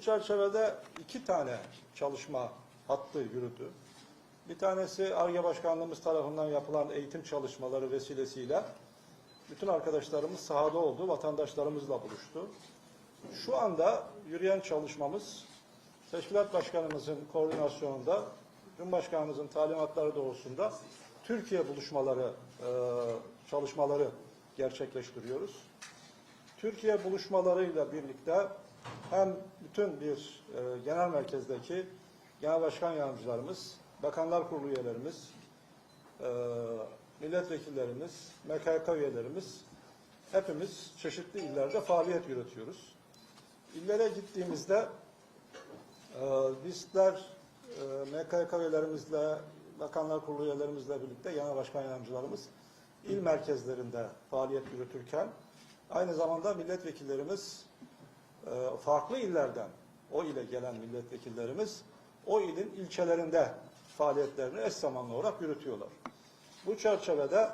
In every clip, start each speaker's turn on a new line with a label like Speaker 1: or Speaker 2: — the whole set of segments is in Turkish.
Speaker 1: Bu çerçevede iki tane çalışma hattı yürüdü. Bir tanesi ARGE Başkanlığımız tarafından yapılan eğitim çalışmaları vesilesiyle bütün arkadaşlarımız sahada oldu, vatandaşlarımızla buluştu. Şu anda yürüyen çalışmamız Teşkilat Başkanımızın koordinasyonunda, Cumhurbaşkanımızın talimatları doğrultusunda Türkiye buluşmaları, e, çalışmaları gerçekleştiriyoruz. Türkiye buluşmalarıyla birlikte hem bütün bir e, genel merkezdeki genel başkan yardımcılarımız, bakanlar kurulu üyelerimiz, e, milletvekillerimiz, MKK üyelerimiz hepimiz çeşitli illerde faaliyet yürütüyoruz. İllere gittiğimizde e, bizler e, MKK üyelerimizle, bakanlar kurulu üyelerimizle birlikte genel başkan yardımcılarımız il merkezlerinde faaliyet yürütürken aynı zamanda milletvekillerimiz farklı illerden o ile gelen milletvekillerimiz o ilin ilçelerinde faaliyetlerini eş zamanlı olarak yürütüyorlar. Bu çerçevede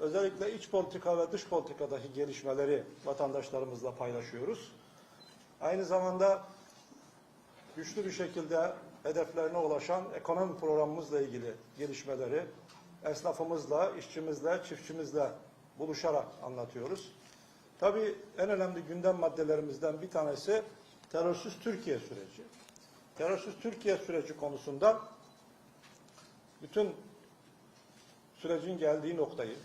Speaker 1: özellikle iç politika ve dış politikadaki gelişmeleri vatandaşlarımızla paylaşıyoruz. Aynı zamanda güçlü bir şekilde hedeflerine ulaşan ekonomi programımızla ilgili gelişmeleri esnafımızla, işçimizle, çiftçimizle buluşarak anlatıyoruz. Tabii en önemli gündem maddelerimizden bir tanesi terörsüz Türkiye süreci. Terörsüz Türkiye süreci konusunda bütün sürecin geldiği noktayı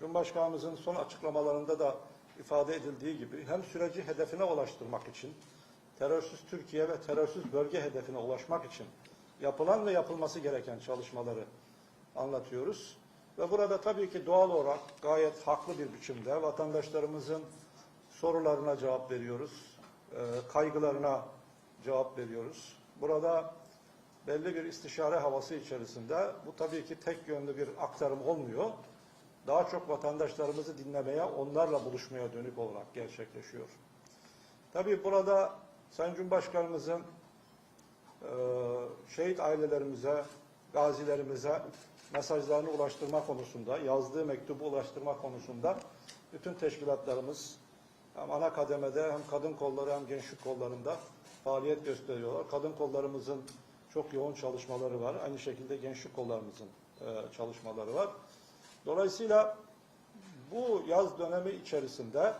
Speaker 1: Cumhurbaşkanımızın son açıklamalarında da ifade edildiği gibi hem süreci hedefine ulaştırmak için terörsüz Türkiye ve terörsüz bölge hedefine ulaşmak için yapılan ve yapılması gereken çalışmaları anlatıyoruz. Ve burada tabii ki doğal olarak gayet haklı bir biçimde vatandaşlarımızın sorularına cevap veriyoruz, e, kaygılarına cevap veriyoruz. Burada belli bir istişare havası içerisinde bu tabii ki tek yönlü bir aktarım olmuyor. Daha çok vatandaşlarımızı dinlemeye, onlarla buluşmaya dönük olarak gerçekleşiyor. Tabii burada Sayın Cumhurbaşkanımızın e, şehit ailelerimize, gazilerimize mesajlarını ulaştırma konusunda, yazdığı mektubu ulaştırma konusunda bütün teşkilatlarımız hem ana kademede hem kadın kolları hem gençlik kollarında faaliyet gösteriyorlar. Kadın kollarımızın çok yoğun çalışmaları var. Aynı şekilde gençlik kollarımızın e, çalışmaları var. Dolayısıyla bu yaz dönemi içerisinde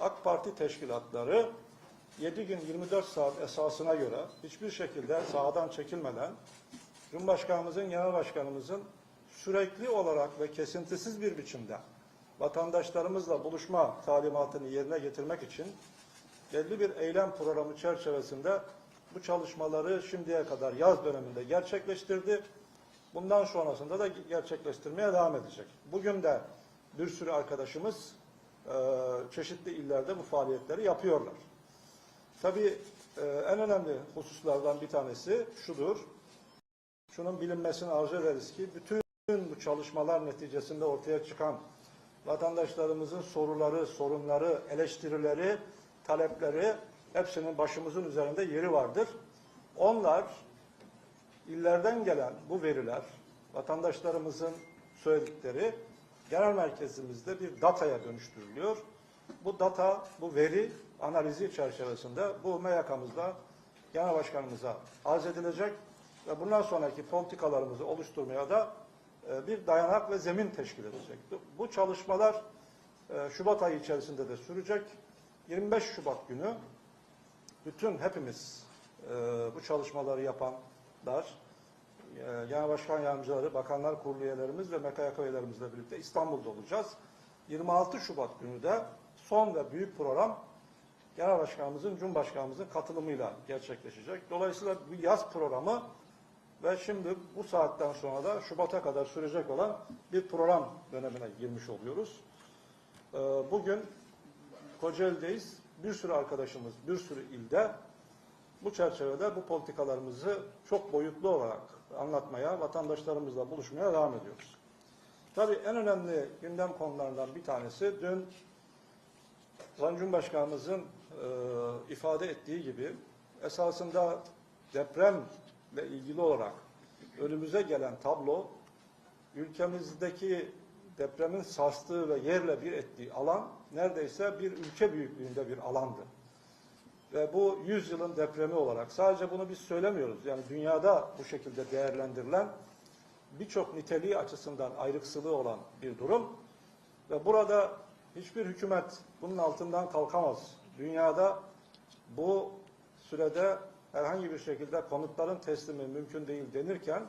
Speaker 1: AK Parti teşkilatları 7 gün 24 saat esasına göre hiçbir şekilde sahadan çekilmeden Cumhurbaşkanımızın, Genel Başkanımızın sürekli olarak ve kesintisiz bir biçimde vatandaşlarımızla buluşma talimatını yerine getirmek için belli bir eylem programı çerçevesinde bu çalışmaları şimdiye kadar yaz döneminde gerçekleştirdi. Bundan sonrasında da gerçekleştirmeye devam edecek. Bugün de bir sürü arkadaşımız e, çeşitli illerde bu faaliyetleri yapıyorlar. Tabii e, en önemli hususlardan bir tanesi şudur. Şunun bilinmesini arzu ederiz ki bütün bu çalışmalar neticesinde ortaya çıkan vatandaşlarımızın soruları, sorunları, eleştirileri, talepleri hepsinin başımızın üzerinde yeri vardır. Onlar illerden gelen bu veriler, vatandaşlarımızın söyledikleri genel merkezimizde bir dataya dönüştürülüyor. Bu data, bu veri analizi çerçevesinde bu MYK'mızda genel başkanımıza arz edilecek ve bundan sonraki politikalarımızı oluşturmaya da e, bir dayanak ve zemin teşkil edecek. Bu çalışmalar e, Şubat ayı içerisinde de sürecek. 25 Şubat günü bütün hepimiz e, bu çalışmaları yapanlar, Genel Başkan Yardımcıları, Bakanlar Kurulu üyelerimiz ve MKYK üyelerimizle birlikte İstanbul'da olacağız. 26 Şubat günü de son ve büyük program Genel Başkanımızın, Cumhurbaşkanımızın katılımıyla gerçekleşecek. Dolayısıyla bu yaz programı ve şimdi bu saatten sonra da Şubat'a kadar sürecek olan bir program dönemine girmiş oluyoruz. Ee, bugün Kocaeli'deyiz. Bir sürü arkadaşımız, bir sürü ilde bu çerçevede bu politikalarımızı çok boyutlu olarak anlatmaya, vatandaşlarımızla buluşmaya devam ediyoruz. Tabii en önemli gündem konularından bir tanesi dün Sayın Cumhurbaşkanımızın e, ifade ettiği gibi esasında depremle ilgili olarak önümüze gelen tablo ülkemizdeki depremin sarstığı ve yerle bir ettiği alan neredeyse bir ülke büyüklüğünde bir alandı. ve bu 100 yılın depremi olarak sadece bunu biz söylemiyoruz. Yani dünyada bu şekilde değerlendirilen birçok niteliği açısından ayrıksılığı olan bir durum ve burada hiçbir hükümet bunun altından kalkamaz. Dünyada bu sürede herhangi bir şekilde konutların teslimi mümkün değil denirken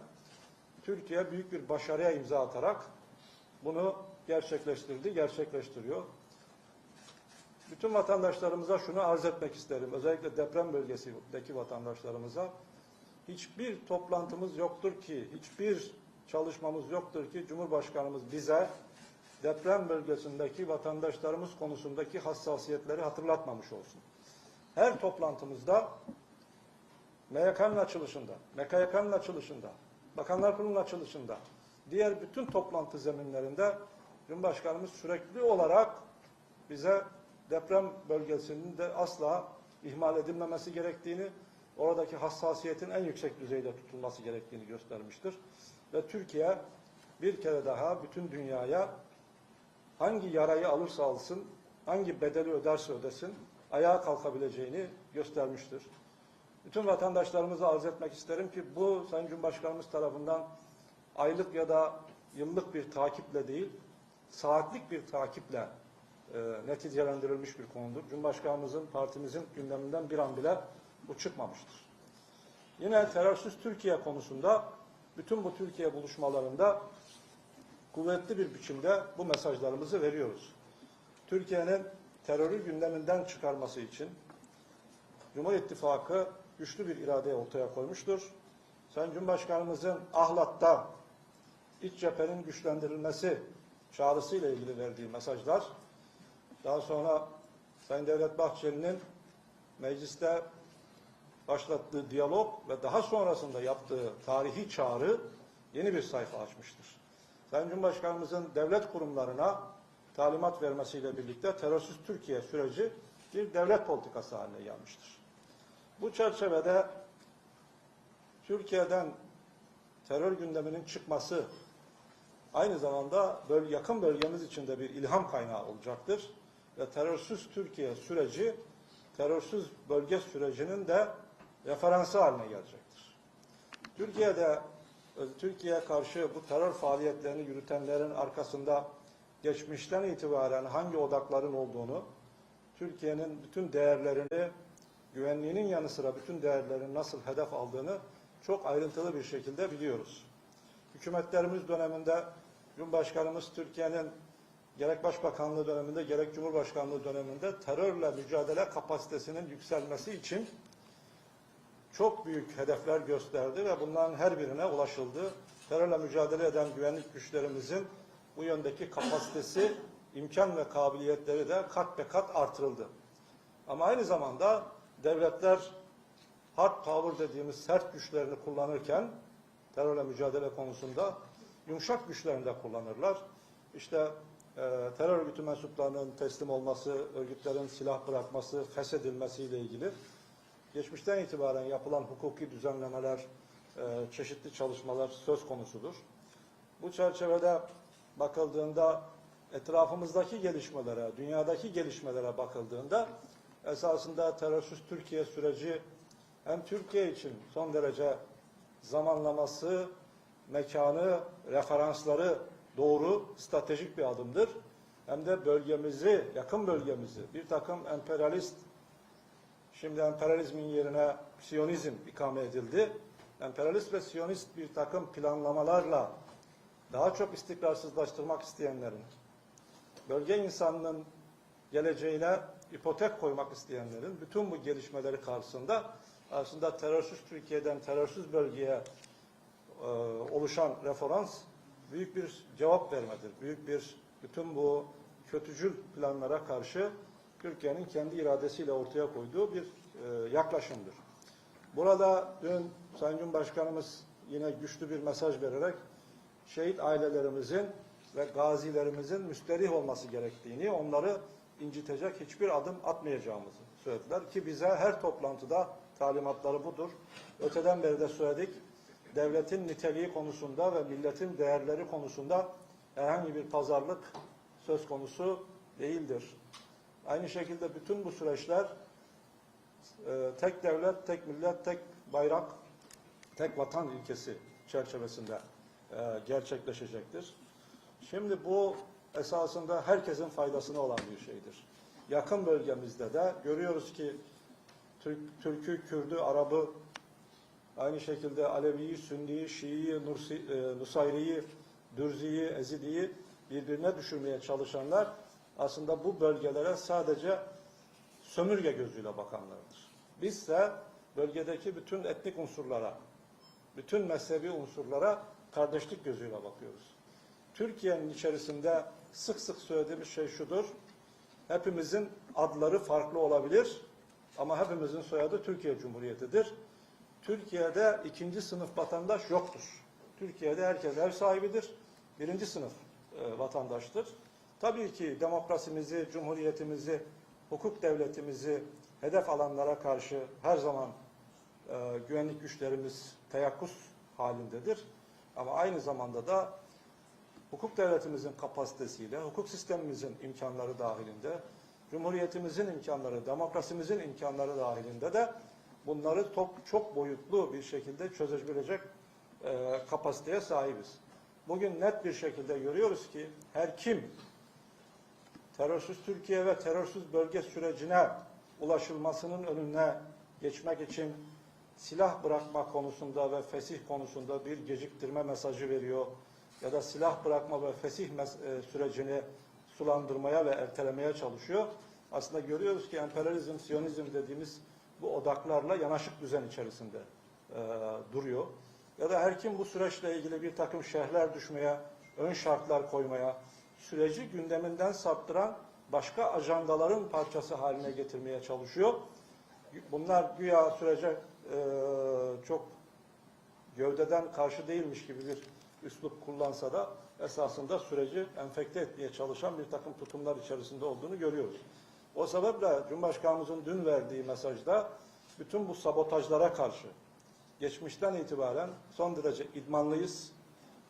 Speaker 1: Türkiye büyük bir başarıya imza atarak bunu gerçekleştirdi, gerçekleştiriyor. Bütün vatandaşlarımıza şunu arz etmek isterim. Özellikle deprem bölgesindeki vatandaşlarımıza hiçbir toplantımız yoktur ki, hiçbir çalışmamız yoktur ki Cumhurbaşkanımız bize deprem bölgesindeki vatandaşlarımız konusundaki hassasiyetleri hatırlatmamış olsun. Her toplantımızda MYK'nın açılışında, MKYK'nın açılışında, Bakanlar Kurulu'nun açılışında, diğer bütün toplantı zeminlerinde Cumhurbaşkanımız sürekli olarak bize deprem bölgesinin de asla ihmal edilmemesi gerektiğini, oradaki hassasiyetin en yüksek düzeyde tutulması gerektiğini göstermiştir. Ve Türkiye bir kere daha bütün dünyaya hangi yarayı alırsa alsın, hangi bedeli öderse ödesin, ayağa kalkabileceğini göstermiştir. Bütün vatandaşlarımıza arz etmek isterim ki bu Sayın Cumhurbaşkanımız tarafından aylık ya da yıllık bir takiple değil, saatlik bir takiple e, neticelendirilmiş bir konudur. Cumhurbaşkanımızın, partimizin gündeminden bir an bile bu çıkmamıştır. Yine terörsüz Türkiye konusunda bütün bu Türkiye buluşmalarında kuvvetli bir biçimde bu mesajlarımızı veriyoruz. Türkiye'nin terörü gündeminden çıkarması için Cumhur İttifakı güçlü bir irade ortaya koymuştur. Sayın Cumhurbaşkanımızın Ahlat'ta iç cephenin güçlendirilmesi çağrısıyla ilgili verdiği mesajlar, daha sonra Sayın Devlet Bahçeli'nin mecliste başlattığı diyalog ve daha sonrasında yaptığı tarihi çağrı yeni bir sayfa açmıştır. Sayın Cumhurbaşkanımızın devlet kurumlarına talimat vermesiyle birlikte terörsüz Türkiye süreci bir devlet politikası haline gelmiştir. Bu çerçevede Türkiye'den terör gündeminin çıkması aynı zamanda böyle yakın bölgemiz için de bir ilham kaynağı olacaktır. Ve terörsüz Türkiye süreci, terörsüz bölge sürecinin de referansı haline gelecektir. Türkiye'de Türkiye'ye karşı bu terör faaliyetlerini yürütenlerin arkasında geçmişten itibaren hangi odakların olduğunu, Türkiye'nin bütün değerlerini, güvenliğinin yanı sıra bütün değerlerini nasıl hedef aldığını çok ayrıntılı bir şekilde biliyoruz. Hükümetlerimiz döneminde Cumhurbaşkanımız Türkiye'nin gerek Başbakanlığı döneminde gerek Cumhurbaşkanlığı döneminde terörle mücadele kapasitesinin yükselmesi için çok büyük hedefler gösterdi ve bunların her birine ulaşıldı. Terörle mücadele eden güvenlik güçlerimizin bu yöndeki kapasitesi, imkan ve kabiliyetleri de kat be kat artırıldı. Ama aynı zamanda devletler hard power dediğimiz sert güçlerini kullanırken terörle mücadele konusunda yumuşak güçlerini de kullanırlar. İşte e, terör örgütü mensuplarının teslim olması, örgütlerin silah bırakması, feshedilmesiyle ilgili geçmişten itibaren yapılan hukuki düzenlemeler, e, çeşitli çalışmalar söz konusudur. Bu çerçevede bakıldığında etrafımızdaki gelişmelere, dünyadaki gelişmelere bakıldığında esasında terörsüz Türkiye süreci hem Türkiye için son derece zamanlaması, mekanı, referansları doğru, stratejik bir adımdır. Hem de bölgemizi, yakın bölgemizi bir takım emperyalist, şimdi emperyalizmin yerine Siyonizm ikame edildi. Emperyalist ve Siyonist bir takım planlamalarla daha çok istikrarsızlaştırmak isteyenlerin, bölge insanının geleceğine ipotek koymak isteyenlerin bütün bu gelişmeleri karşısında aslında terörsüz Türkiye'den terörsüz bölgeye e, oluşan referans büyük bir cevap vermedir. Büyük bir bütün bu kötücül planlara karşı Türkiye'nin kendi iradesiyle ortaya koyduğu bir e, yaklaşımdır. Burada dün Sayın Cumhurbaşkanımız yine güçlü bir mesaj vererek şehit ailelerimizin ve gazilerimizin müsterih olması gerektiğini, onları incitecek hiçbir adım atmayacağımızı söylediler ki bize her toplantıda talimatları budur. Öteden beri de söyledik. Devletin niteliği konusunda ve milletin değerleri konusunda herhangi bir pazarlık söz konusu değildir. Aynı şekilde bütün bu süreçler e, tek devlet, tek millet, tek bayrak, tek vatan ilkesi çerçevesinde e, gerçekleşecektir. Şimdi bu esasında herkesin faydasına olan bir şeydir. Yakın bölgemizde de görüyoruz ki Türk, Türk'ü, Kürd'ü, Arap'ı, aynı şekilde Alevi'yi, Sünni'yi, Şii'yi, e, Nusayri'yi, Dürzi'yi, Ezidi'yi birbirine düşürmeye çalışanlar aslında bu bölgelere sadece sömürge gözüyle bakanlardır. Bizse bölgedeki bütün etnik unsurlara, bütün mezhebi unsurlara kardeşlik gözüyle bakıyoruz. Türkiye'nin içerisinde sık sık söylediğimiz şey şudur. Hepimizin adları farklı olabilir ama hepimizin soyadı Türkiye Cumhuriyeti'dir. Türkiye'de ikinci sınıf vatandaş yoktur. Türkiye'de herkes ev sahibidir. Birinci sınıf e, vatandaştır. Tabii ki demokrasimizi, cumhuriyetimizi, hukuk devletimizi hedef alanlara karşı her zaman e, güvenlik güçlerimiz teyakkuz halindedir. Ama aynı zamanda da hukuk devletimizin kapasitesiyle, hukuk sistemimizin imkanları dahilinde, cumhuriyetimizin imkanları, demokrasimizin imkanları dahilinde de bunları top, çok boyutlu bir şekilde çözebilecek e, kapasiteye sahibiz. Bugün net bir şekilde görüyoruz ki her kim terörsüz Türkiye ve terörsüz bölge sürecine ulaşılmasının önüne geçmek için silah bırakma konusunda ve fesih konusunda bir geciktirme mesajı veriyor ya da silah bırakma ve fesih e, sürecini sulandırmaya ve ertelemeye çalışıyor. Aslında görüyoruz ki emperyalizm, siyonizm dediğimiz bu odaklarla yanaşık düzen içerisinde e, duruyor. Ya da her kim bu süreçle ilgili bir takım şerhler düşmeye, ön şartlar koymaya, süreci gündeminden saptıran başka ajandaların parçası haline getirmeye çalışıyor. Bunlar güya sürece e, çok gövdeden karşı değilmiş gibi bir üslup kullansa da esasında süreci enfekte etmeye çalışan bir takım tutumlar içerisinde olduğunu görüyoruz. O sebeple Cumhurbaşkanımızın dün verdiği mesajda bütün bu sabotajlara karşı geçmişten itibaren son derece idmanlıyız.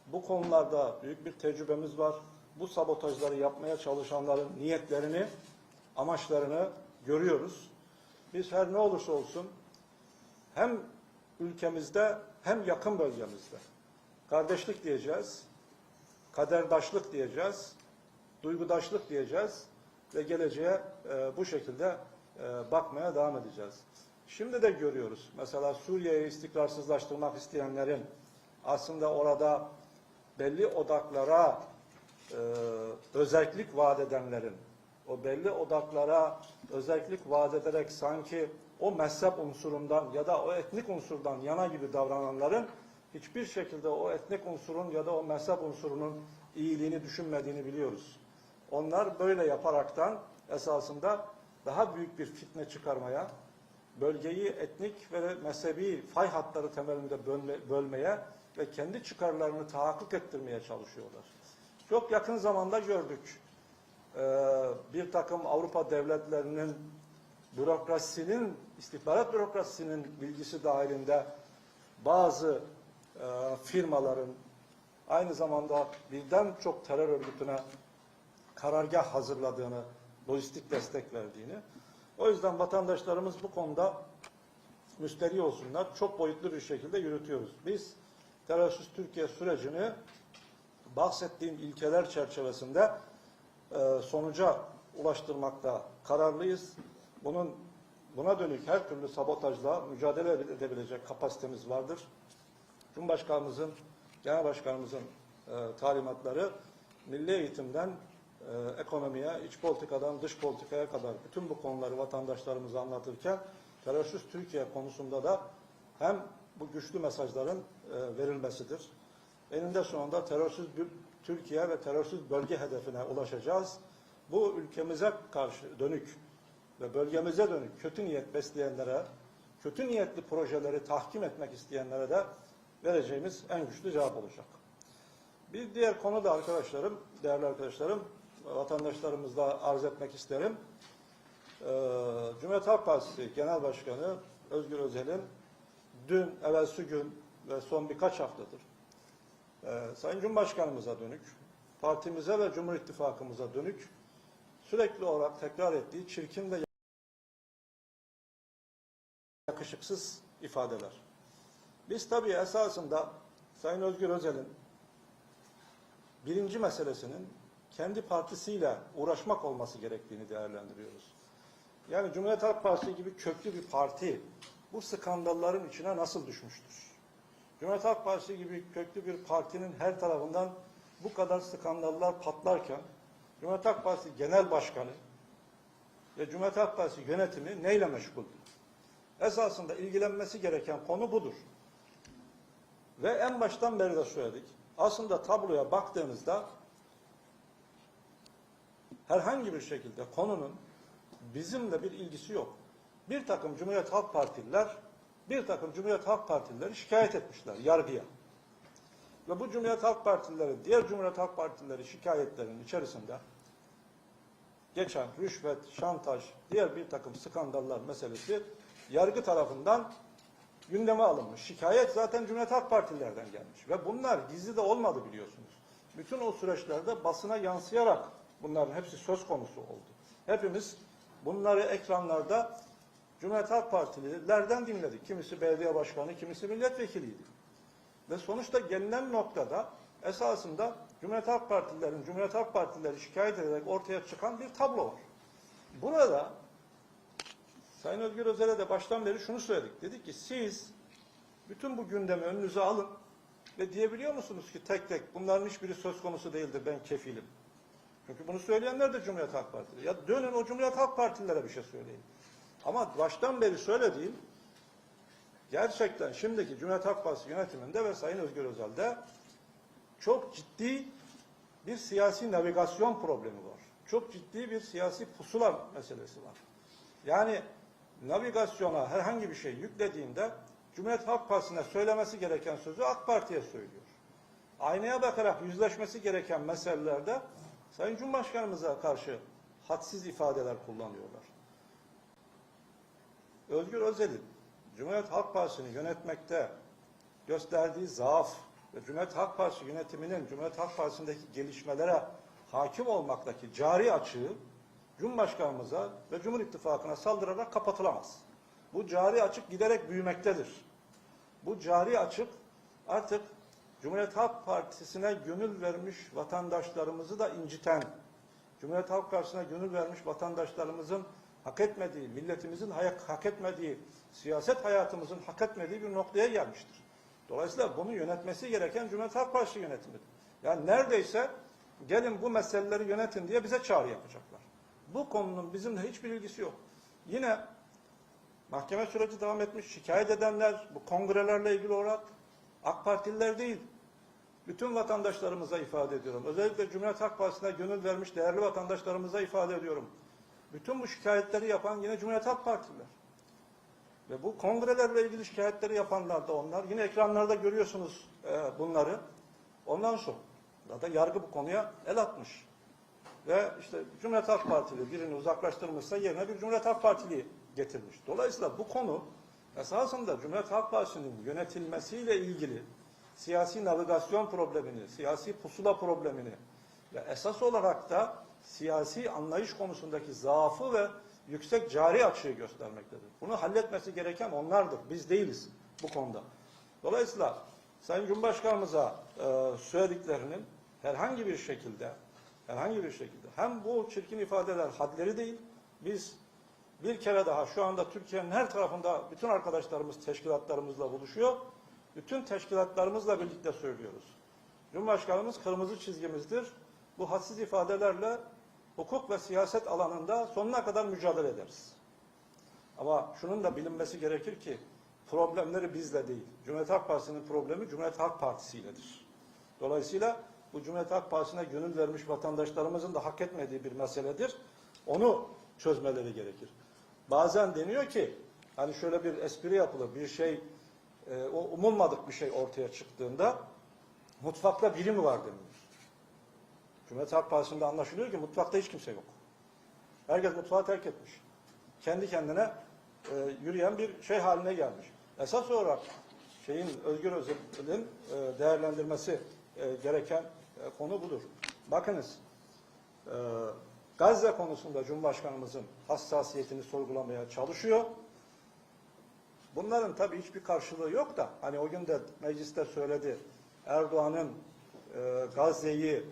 Speaker 1: Bu konularda büyük bir tecrübemiz var. Bu sabotajları yapmaya çalışanların niyetlerini, amaçlarını görüyoruz. Biz her ne olursa olsun hem ülkemizde hem yakın bölgemizde kardeşlik diyeceğiz, kaderdaşlık diyeceğiz, duygudaşlık diyeceğiz ve geleceğe e, bu şekilde e, bakmaya devam edeceğiz. Şimdi de görüyoruz. Mesela Suriye'yi istikrarsızlaştırmak isteyenlerin aslında orada belli odaklara e, özellik vaat edenlerin, o belli odaklara özellik vaat ederek sanki o mezhep unsurundan ya da o etnik unsurdan yana gibi davrananların hiçbir şekilde o etnik unsurun ya da o mezhep unsurunun iyiliğini düşünmediğini biliyoruz. Onlar böyle yaparaktan esasında daha büyük bir fitne çıkarmaya, bölgeyi etnik ve mezhebi fay hatları temelinde bölme, bölmeye ve kendi çıkarlarını tahakkuk ettirmeye çalışıyorlar. Çok yakın zamanda gördük. Bir takım Avrupa devletlerinin bürokrasinin, istihbarat bürokrasisinin bilgisi dahilinde bazı firmaların aynı zamanda birden çok terör örgütüne karargah hazırladığını, lojistik destek verdiğini. O yüzden vatandaşlarımız bu konuda müsterih olsunlar. Çok boyutlu bir şekilde yürütüyoruz. Biz terörsüz Türkiye sürecini bahsettiğim ilkeler çerçevesinde e, sonuca ulaştırmakta kararlıyız. Bunun buna dönük her türlü sabotajla mücadele edebilecek kapasitemiz vardır. Cumhurbaşkanımızın, Genel Başkanımızın e, talimatları milli eğitimden e, ekonomiye, iç politikadan dış politikaya kadar bütün bu konuları vatandaşlarımıza anlatırken terörsüz Türkiye konusunda da hem bu güçlü mesajların e, verilmesidir. Eninde sonunda terörsüz bir Türkiye ve terörsüz bölge hedefine ulaşacağız. Bu ülkemize karşı dönük ve bölgemize dönük kötü niyet besleyenlere, kötü niyetli projeleri tahkim etmek isteyenlere de vereceğimiz en güçlü cevap olacak. Bir diğer konu da arkadaşlarım, değerli arkadaşlarım, vatandaşlarımızla arz etmek isterim. Ee, Cumhuriyet Halk Partisi Genel Başkanı Özgür Özel'in dün, evvelsi gün ve son birkaç haftadır e, Sayın Cumhurbaşkanımıza dönük, partimize ve Cumhur İttifakımıza dönük sürekli olarak tekrar ettiği çirkin ve yakışıksız ifadeler. Biz tabii esasında Sayın Özgür Özel'in birinci meselesinin kendi partisiyle uğraşmak olması gerektiğini değerlendiriyoruz. Yani Cumhuriyet Halk Partisi gibi köklü bir parti bu skandalların içine nasıl düşmüştür? Cumhuriyet Halk Partisi gibi köklü bir partinin her tarafından bu kadar skandallar patlarken Cumhuriyet Halk Partisi Genel Başkanı ve Cumhuriyet Halk Partisi yönetimi neyle meşguldür? Esasında ilgilenmesi gereken konu budur. Ve en baştan beri de söyledik. Aslında tabloya baktığınızda herhangi bir şekilde konunun bizimle bir ilgisi yok. Bir takım Cumhuriyet Halk Partililer, bir takım Cumhuriyet Halk Partilileri şikayet etmişler yargıya. Ve bu Cumhuriyet Halk Partilileri, diğer Cumhuriyet Halk Partileri şikayetlerinin içerisinde geçen rüşvet, şantaj, diğer bir takım skandallar meselesi yargı tarafından gündeme alınmış. Şikayet zaten Cumhuriyet Halk Partililerden gelmiş. Ve bunlar gizli de olmadı biliyorsunuz. Bütün o süreçlerde basına yansıyarak bunların hepsi söz konusu oldu. Hepimiz bunları ekranlarda Cumhuriyet Halk Partililerden dinledik. Kimisi belediye başkanı, kimisi milletvekiliydi. Ve sonuçta gelinen noktada esasında Cumhuriyet Halk Partililerin, Cumhuriyet Halk Partileri şikayet ederek ortaya çıkan bir tablo var. Burada Sayın Özgür Özel'e de baştan beri şunu söyledik. Dedik ki siz bütün bu gündemi önünüze alın ve diyebiliyor musunuz ki tek tek bunların hiçbiri söz konusu değildir ben kefilim. Çünkü bunu söyleyenler de Cumhuriyet Halk Partili. Ya dönün o Cumhuriyet Halk Partililere bir şey söyleyin. Ama baştan beri söylediğim gerçekten şimdiki Cumhuriyet Halk Partisi yönetiminde ve Sayın Özgür Özel'de çok ciddi bir siyasi navigasyon problemi var. Çok ciddi bir siyasi pusula meselesi var. Yani navigasyona herhangi bir şey yüklediğinde Cumhuriyet Halk Partisi'ne söylemesi gereken sözü AK Parti'ye söylüyor. Aynaya bakarak yüzleşmesi gereken meselelerde Sayın Cumhurbaşkanımıza karşı hadsiz ifadeler kullanıyorlar. Özgür Özel'in Cumhuriyet Halk Partisi'ni yönetmekte gösterdiği zaaf ve Cumhuriyet Halk Partisi yönetiminin Cumhuriyet Halk Partisi'ndeki gelişmelere hakim olmaktaki cari açığı Cumhurbaşkanımıza ve Cumhur İttifakı'na saldırarak kapatılamaz. Bu cari açık giderek büyümektedir. Bu cari açık artık Cumhuriyet Halk Partisi'ne gönül vermiş vatandaşlarımızı da inciten, Cumhuriyet Halk Partisi'ne gönül vermiş vatandaşlarımızın hak etmediği, milletimizin hak etmediği, siyaset hayatımızın hak etmediği bir noktaya gelmiştir. Dolayısıyla bunu yönetmesi gereken Cumhuriyet Halk Partisi yönetimidir. Yani neredeyse gelin bu meseleleri yönetin diye bize çağrı yapacaklar. Bu konunun bizimle hiçbir ilgisi yok. Yine mahkeme süreci devam etmiş, şikayet edenler bu kongrelerle ilgili olarak AK Partililer değil, bütün vatandaşlarımıza ifade ediyorum. Özellikle Cumhuriyet Halk Partisi'ne gönül vermiş değerli vatandaşlarımıza ifade ediyorum. Bütün bu şikayetleri yapan yine Cumhuriyet Halk Partililer. Ve bu kongrelerle ilgili şikayetleri yapanlar da onlar. Yine ekranlarda görüyorsunuz e, bunları. Ondan sonra da yargı bu konuya el atmış. Ve işte Cumhuriyet Halk Partili birini uzaklaştırmışsa yerine bir Cumhuriyet Halk Partili getirmiş. Dolayısıyla bu konu esasında Cumhuriyet Halk Partisi'nin yönetilmesiyle ilgili siyasi navigasyon problemini, siyasi pusula problemini ve esas olarak da siyasi anlayış konusundaki zaafı ve yüksek cari açığı göstermektedir. Bunu halletmesi gereken onlardır. Biz değiliz bu konuda. Dolayısıyla Sayın Cumhurbaşkanımıza e, söylediklerinin herhangi bir şekilde herhangi bir şekilde hem bu çirkin ifadeler hadleri değil biz bir kere daha şu anda Türkiye'nin her tarafında bütün arkadaşlarımız teşkilatlarımızla buluşuyor. Bütün teşkilatlarımızla birlikte söylüyoruz. Cumhurbaşkanımız kırmızı çizgimizdir. Bu hadsiz ifadelerle hukuk ve siyaset alanında sonuna kadar mücadele ederiz. Ama şunun da bilinmesi gerekir ki problemleri bizle değil. Cumhuriyet Halk Partisi'nin problemi Cumhuriyet Halk Partisi. Dolayısıyla bu Cumhuriyet Halk Partisi'ne gönül vermiş vatandaşlarımızın da hak etmediği bir meseledir. Onu çözmeleri gerekir. Bazen deniyor ki hani şöyle bir espri yapılır bir şey e, o umulmadık bir şey ortaya çıktığında mutfakta biri mi var deniyor. Cumhuriyet Halk Partisi'nde anlaşılıyor ki mutfakta hiç kimse yok. Herkes mutfağı terk etmiş. Kendi kendine e, yürüyen bir şey haline gelmiş. Esas olarak şeyin Özgür Özel'in e, değerlendirmesi e, gereken e, konu budur. Bakınız e, Gazze konusunda Cumhurbaşkanımızın hassasiyetini sorgulamaya çalışıyor. Bunların tabii hiçbir karşılığı yok da hani o gün de mecliste söyledi Erdoğan'ın e, Gazze'yi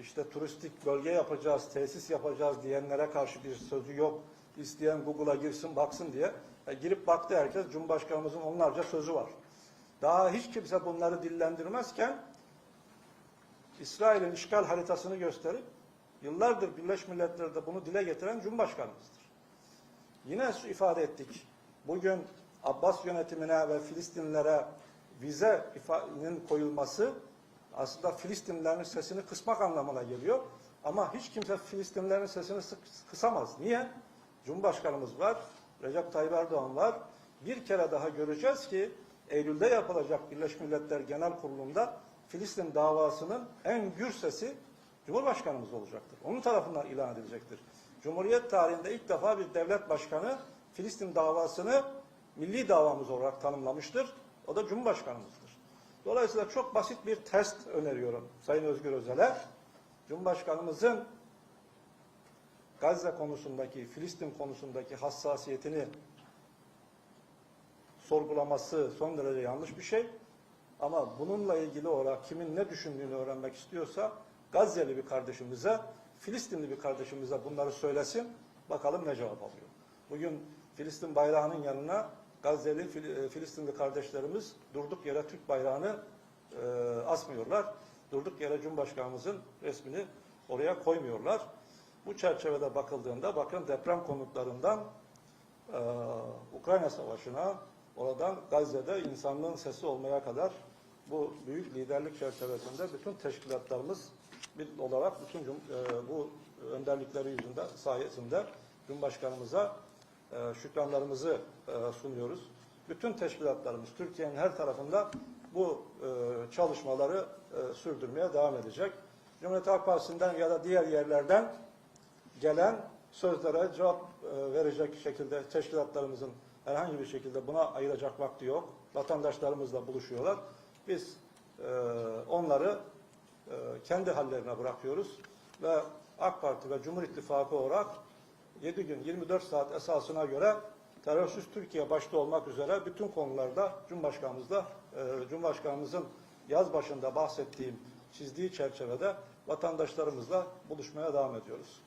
Speaker 1: işte turistik bölge yapacağız, tesis yapacağız diyenlere karşı bir sözü yok. İsteyen Google'a girsin baksın diye. E, girip baktı herkes. Cumhurbaşkanımızın onlarca sözü var. Daha hiç kimse bunları dillendirmezken İsrail'in işgal haritasını gösterip yıllardır Birleşmiş Milletler'de bunu dile getiren Cumhurbaşkanımızdır. Yine ifade ettik. Bugün Abbas yönetimine ve Filistinlilere vize ifadenin koyulması aslında Filistinlilerin sesini kısmak anlamına geliyor. Ama hiç kimse Filistinlilerin sesini kısamaz. Niye? Cumhurbaşkanımız var, Recep Tayyip Erdoğan var. Bir kere daha göreceğiz ki Eylül'de yapılacak Birleşmiş Milletler Genel Kurulu'nda Filistin davasının en gür sesi Cumhurbaşkanımız olacaktır. Onun tarafından ilan edilecektir. Cumhuriyet tarihinde ilk defa bir devlet başkanı Filistin davasını milli davamız olarak tanımlamıştır. O da Cumhurbaşkanımızdır. Dolayısıyla çok basit bir test öneriyorum Sayın Özgür Özel'e. Cumhurbaşkanımızın Gazze konusundaki, Filistin konusundaki hassasiyetini sorgulaması son derece yanlış bir şey. Ama bununla ilgili olarak kimin ne düşündüğünü öğrenmek istiyorsa Gazze'li bir kardeşimize, Filistinli bir kardeşimize bunları söylesin. Bakalım ne cevap alıyor. Bugün Filistin bayrağının yanına Gazze'li e, Filistinli kardeşlerimiz durduk yere Türk bayrağını e, asmıyorlar. Durduk yere Cumhurbaşkanımızın resmini oraya koymuyorlar. Bu çerçevede bakıldığında bakın deprem konutlarından e, Ukrayna Savaşı'na, oradan Gazze'de insanlığın sesi olmaya kadar bu büyük liderlik çerçevesinde bütün teşkilatlarımız bir olarak bütün e, bu önderlikleri yüzünde sayesinde Cumhurbaşkanımıza e, şükranlarımızı e, sunuyoruz. Bütün teşkilatlarımız Türkiye'nin her tarafında bu e, çalışmaları e, sürdürmeye devam edecek. Cumhuriyet Halk Partisi'nden ya da diğer yerlerden gelen sözlere cevap e, verecek şekilde teşkilatlarımızın herhangi bir şekilde buna ayıracak vakti yok. Vatandaşlarımızla buluşuyorlar. Biz e, onları e, kendi hallerine bırakıyoruz ve AK Parti ve Cumhur İttifakı olarak 7 gün 24 saat esasına göre terörsüz Türkiye başta olmak üzere bütün konularda Cumhurbaşkanımızla e, Cumhurbaşkanımızın yaz başında bahsettiğim çizdiği çerçevede vatandaşlarımızla buluşmaya devam ediyoruz.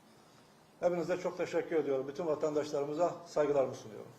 Speaker 1: Hepinize çok teşekkür ediyorum. Bütün vatandaşlarımıza saygılarımı sunuyorum.